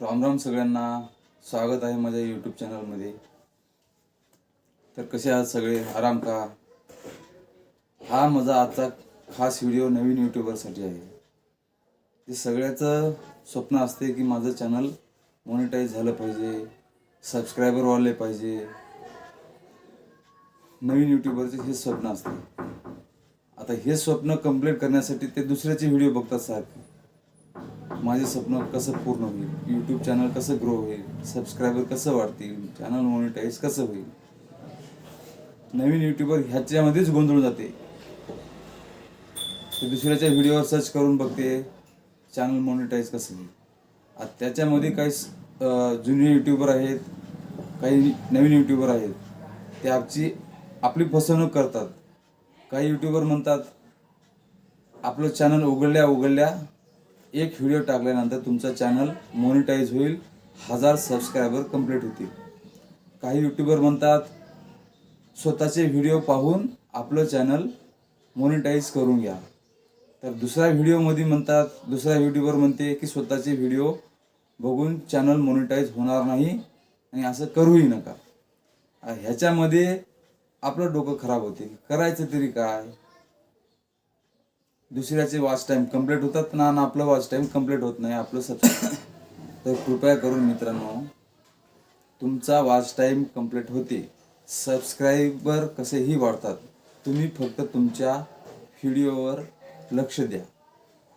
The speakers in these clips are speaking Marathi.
राम राम सगळ्यांना. स्वागत आहे माझ्या यूट्यूब चॅनलमध्ये तर कसे आहात सगळे? आराम का? हा माझा आजचा खास व्हिडिओ नवीन यूट्यूबरसाठी आहे. ते सगळ्याचं स्वप्न असते की माझं चॅनल मॉनिटाईज झालं पाहिजे सबस्क्रायबर वाढले पाहिजे. नवीन यूट्यूबरचे हे स्वप्न असते. आता हे स्वप्न कंप्लीट करण्यासाठी ते दुसऱ्याचे व्हिडिओ बघतात सारखे. माझे स्वप्न कसं पूर्ण होईल? यूट्यूब चॅनल कसं ग्रो होईल? सबस्क्रायबर कसं वाढतील? चॅनल मॉनिटाईज कसं होईल? नवीन यूट्यूबर ह्याच्यामध्येच गोंधळून जाते. ते दुसऱ्याच्या व्हिडिओवर सर्च करून बघते चॅनल मॉनिटाईज कसं होईल? आता त्याच्यामध्ये काही जुने यूट्यूबर आहेत काही नवीन यूट्यूबर आहेत ते आपची आपली फसवणूक करतात. काही यूट्यूबर म्हणतात आपलं चॅनल उघडल्या उघडल्या एक व्हिडिओ टाकल्यानंतर तुमचा चॅनल मॉनिटाईज होईल. हजार सबस्क्रायबर कंप्लीट होतील. काही यूट्यूबर म्हणतात स्वतःचे व्हिडिओ पाहून आपलं चॅनल मॉनिटाईज करून घ्या. तर दुसऱ्या व्हिडिओमध्ये म्हणतात दुसरा यूट्यूबर म्हणते की स्वतःचे व्हिडिओ बघून चॅनल मॉनिटाईज होणार नाही आणि असं करूही नका. ह्याच्यामध्ये आपलं डोकं खराब होते. करायचं तरी काय? दुसऱ्याचे वॉच टाईम कंप्लीट होतात ना आपलं वॉच टाईम कंप्लीट होत नाही आपलं सबस्क्राईब तर कृपया करून मित्रांनो तुमचा वॉच टाईम कंप्लीट होते. सबस्क्राईबर कसेही वाढतात तुम्ही फक्त तुमच्या व्हिडिओवर लक्ष द्या.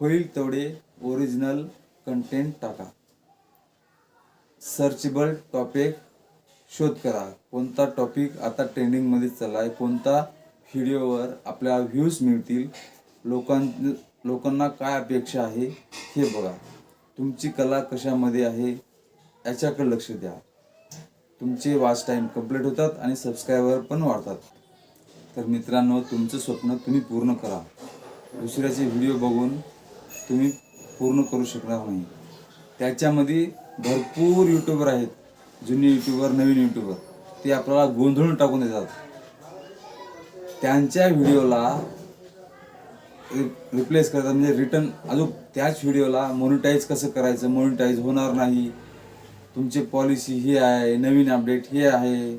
होईल तेवढे ओरिजिनल कंटेंट टाका. सर्चेबल टॉपिक शोध करा. कोणता टॉपिक आता ट्रेंडिंगमध्ये चालला आहे कोणता व्हिडिओवर आपल्या व्ह्यूज मिळतील लोकां लोकांना काय अपेक्षा आहे हे बघा. तुमची कला कशामध्ये आहे याच्याकडे लक्ष द्या. तुमचे वॉच टाईम कंप्लीट होतात आणि सबस्क्रायबर पण वाढतात. तर मित्रांनो तुमचं स्वप्न तुम्ही पूर्ण करा. दुसऱ्याचे व्हिडिओ बघून तुम्ही पूर्ण करू शकणार नाही. त्याच्यामध्ये भरपूर यूट्यूबर आहेत. जुने यूट्यूबर नवीन यूट्यूबर ते आपल्याला गोंधळून टाकून देतात. त्यांच्या व्हिडिओला रिप्लेस करतात. म्हणजे रिटर्न अजून त्याच व्हिडिओला मॉनिटाईज कसं करायचं? मॉनिटाईज होणार नाही. तुमची पॉलिसी ही आहे नवीन अपडेट हे आहे.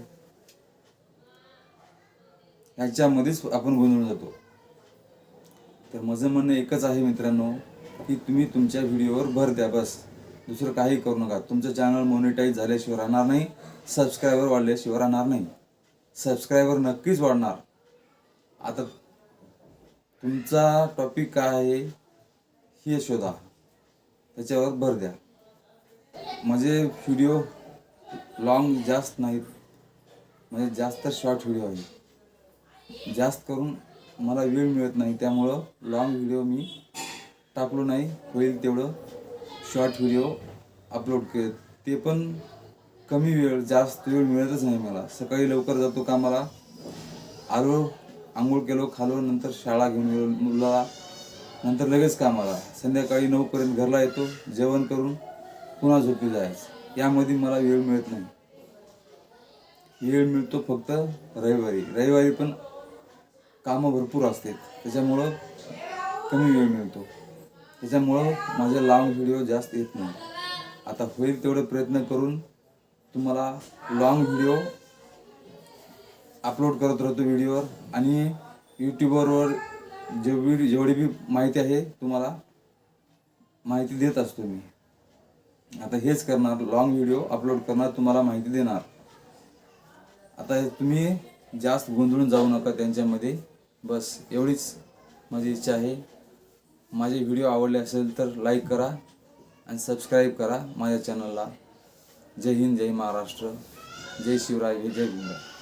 ह्याच्यामध्येच आपण गोंधळून जातो. तर माझं म्हणणं एकच आहे मित्रांनो की तुम्ही तुमच्या व्हिडिओवर भर द्या बस. दुसरं काही करू नका. तुमचं चॅनल मॉनिटाईज झाल्याशिवाय राहणार नाही. सबस्क्रायबर वाढल्याशिवाय राहणार नाही. सबस्क्रायबर नक्कीच वाढणार. आता तुमचा टॉपिक काय आहे हे शोधा. त्याच्यावर भर द्या. माझे व्हिडिओ लॉंग जास्त नाहीत म्हणजे जास्त शॉर्ट व्हिडिओ आहे. जास्त करून मला वेळ मिळत नाही त्यामुळं लॉंग व्हिडिओ मी टाकलो नाही. होईल तेवढं शॉर्ट व्हिडिओ अपलोड केले. ते पण कमी वेळ जास्त वेळ मिळतच नाही मला. सकाळी लवकर जातो कामाला. आलो आंघोळ केलो खालो नंतर शाळा घेऊन गेलो मुलाला नंतर लगेच कामाला. संध्याकाळी नऊपर्यंत घरला येतो जेवण करून पुन्हा झोपी जायचं. यामध्ये मला वेळ मिळत नाही. वेळ मिळतो फक्त रविवारी. रविवारी पण कामं भरपूर असते त्याच्यामुळं कमी वेळ मिळतो. त्याच्यामुळं माझे लाँग व्हिडिओ जास्त येत नाही. आता होईल तेवढे प्रयत्न करून तुम्हाला लाँग व्हिडिओ अपलोड करत राहतो व्हिडिओवर आणि यूट्यूबरवर जेवढी जेवढी बी माहिती आहे तुम्हाला माहिती देत असतो मी. आता हेच करणार लॉंग व्हिडिओ अपलोड करणार तुम्हाला माहिती देणार. आता तुम्ही जास्त गोंधळून जाऊ नका त्यांच्यामध्ये. बस एवढीच माझी इच्छा आहे. माझे व्हिडिओ आवडले असेल तर लाईक करा आणि सबस्क्राईब करा माझ्या चॅनलला जय हिंद जय महाराष्ट्र. जय शिवराय जय भीमराय.